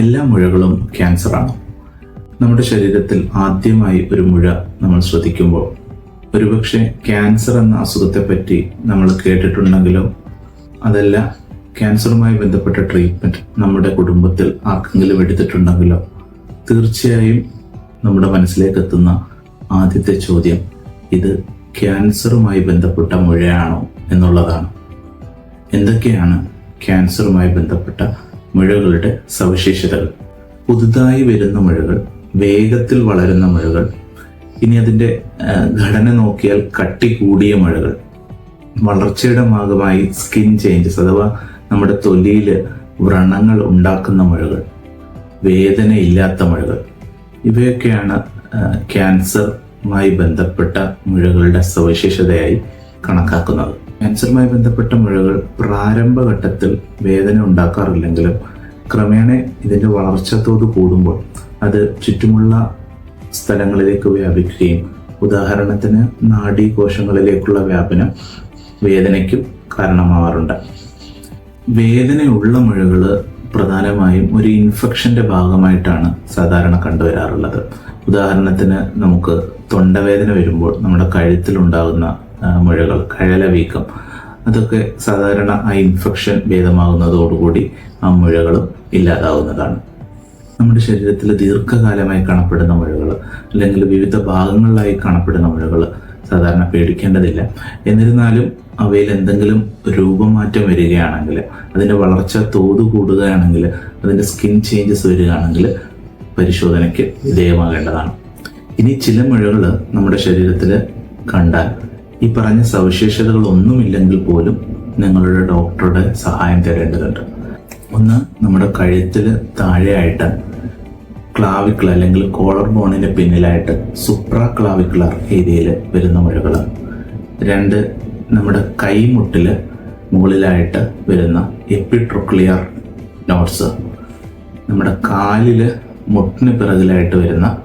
എല്ലാ മുഴകളും ക്യാൻസറാണ്. നമ്മുടെ ശരീരത്തിൽ ആദ്യമായി ഒരു മുഴ നമ്മൾ ശ്രദ്ധിക്കുമ്പോൾ ഒരുപക്ഷെ ക്യാൻസർ എന്ന അസുഖത്തെപ്പറ്റി നമ്മൾ കേട്ടിട്ടുണ്ടെങ്കിലും അതല്ല ക്യാൻസറുമായി ബന്ധപ്പെട്ട ട്രീറ്റ്മെന്റ് നമ്മുടെ കുടുംബത്തിൽ ആർക്കെങ്കിലും എടുത്തിട്ടുണ്ടെങ്കിലോ തീർച്ചയായും നമ്മുടെ മനസ്സിലേക്ക് എത്തുന്ന ആദ്യത്തെ ചോദ്യം ഇത് ക്യാൻസറുമായി ബന്ധപ്പെട്ട മുഴയാണോ എന്നുള്ളതാണ്. എന്തൊക്കെയാണ് ക്യാൻസറുമായി ബന്ധപ്പെട്ട മുഴകളുടെ സവിശേഷതകൾ. പുതുതായി വരുന്ന മുഴകൾ വേഗത്തിൽ വളരുന്ന മുഴകൾ ഇനി അതിന്റെ ഘടന നോക്കിയാൽ കട്ടി കൂടിയ മുഴകൾ. വളർച്ചയുടെ ഭാഗമായി സ്കിൻ ചേഞ്ചസ് അഥവാ നമ്മുടെ തൊലിയിൽ വ്രണങ്ങൾ ഉണ്ടാക്കുന്ന മുഴകൾ വേദനയില്ലാത്ത മുഴകൾ. ഇവയൊക്കെയാണ് ക്യാൻസറുമായി ബന്ധപ്പെട്ട മുഴകളുടെ സവിശേഷതയായി കണക്കാക്കുന്നത്. ക്യാൻസറുമായി ബന്ധപ്പെട്ട മുഴകൾ പ്രാരംഭഘട്ടത്തിൽ വേദന ഉണ്ടാക്കാറില്ലെങ്കിലും ക്രമേണ ഇതിന്റെ വളർച്ച തോത് കൂടുമ്പോൾ അത് ചുറ്റുമുള്ള സ്ഥലങ്ങളിലേക്ക് വ്യാപിക്കുകയും ഉദാഹരണത്തിന് നാഡീകോശങ്ങളിലേക്കുള്ള വ്യാപനം വേദനയ്ക്കും കാരണമാവാറുണ്ട്. വേദനയുള്ള മുഴകൾ പ്രധാനമായും ഒരു ഇൻഫെക്ഷന്റെ ഭാഗമായിട്ടാണ് സാധാരണ കണ്ടുവരാറുള്ളത്. ഉദാഹരണത്തിന് നമുക്ക് തൊണ്ടവേദന വരുമ്പോൾ നമ്മുടെ കഴുത്തിലുണ്ടാകുന്ന മുഴകൾ കഴല വീക്കം. അതൊക്കെ സാധാരണ ആ ഇൻഫെക്ഷൻ ഭേദമാകുന്നതോടുകൂടി ആ മുഴകളും ഇല്ലാതാവുന്നതാണ്. നമ്മുടെ ശരീരത്തിൽ ദീർഘകാലമായി കാണപ്പെടുന്ന മുഴകൾ അല്ലെങ്കിൽ വിവിധ ഭാഗങ്ങളിലായി കാണപ്പെടുന്ന മുഴകൾ സാധാരണ പേടിക്കേണ്ടതില്ല. എന്നിരുന്നാലും അവയിൽ എന്തെങ്കിലും രൂപമാറ്റം വരികയാണെങ്കിൽ അതിന്റെ വളർച്ച തോത് കൂടുകയാണെങ്കിൽ അതിന്റെ സ്കിൻ ചേഞ്ചസ് വരികയാണെങ്കിൽ പരിശോധനയ്ക്ക് വിധേയമാകേണ്ടതാണ്. ഇനി ചില മുഴകൾ നമ്മുടെ ശരീരത്തിൽ കണ്ടാൽ ഈ പറഞ്ഞ സവിശേഷതകൾ ഒന്നുമില്ലെങ്കിൽ പോലും നിങ്ങളുടെ ഡോക്ടറുടെ സഹായം തേടേണ്ടതുണ്ട് ഒന്ന് നമ്മുടെ കഴുത്തിൽ താഴെയായിട്ട് ക്ലാവിക്കിൾ അല്ലെങ്കിൽ കോളർ ബോണിന് പിന്നിലായിട്ട് സുപ്ര ക്ലാവിക്കുലർ ഏരിയയിൽ വരുന്ന മുഴകൾ രണ്ട് നമ്മുടെ കൈമുട്ടിൽ മുകളിലായിട്ട് വരുന്ന എപ്പിട്രോക്ലിയർ നോട്ട്സ്. നമ്മുടെ കാലിൽ മുട്ടിന് പിറകിലായിട്ട് വരുന്ന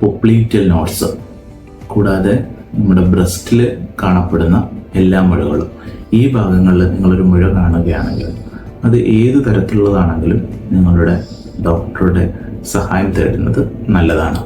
പൊപ്ലീറ്റൽ നോട്ട്സ്. കൂടാതെ നമ്മുടെ ബ്രസ്റ്റിൽ കാണപ്പെടുന്ന എല്ലാ മുഴകളും. ഈ ഭാഗങ്ങളിൽ നിങ്ങളൊരു മുഴ കാണുകയാണെങ്കിൽ അത് ഏത് തരത്തിലുള്ളതാണെങ്കിലും നിങ്ങളുടെ ഡോക്ടറുടെ സഹായം തേടുന്നത് നല്ലതാണ്.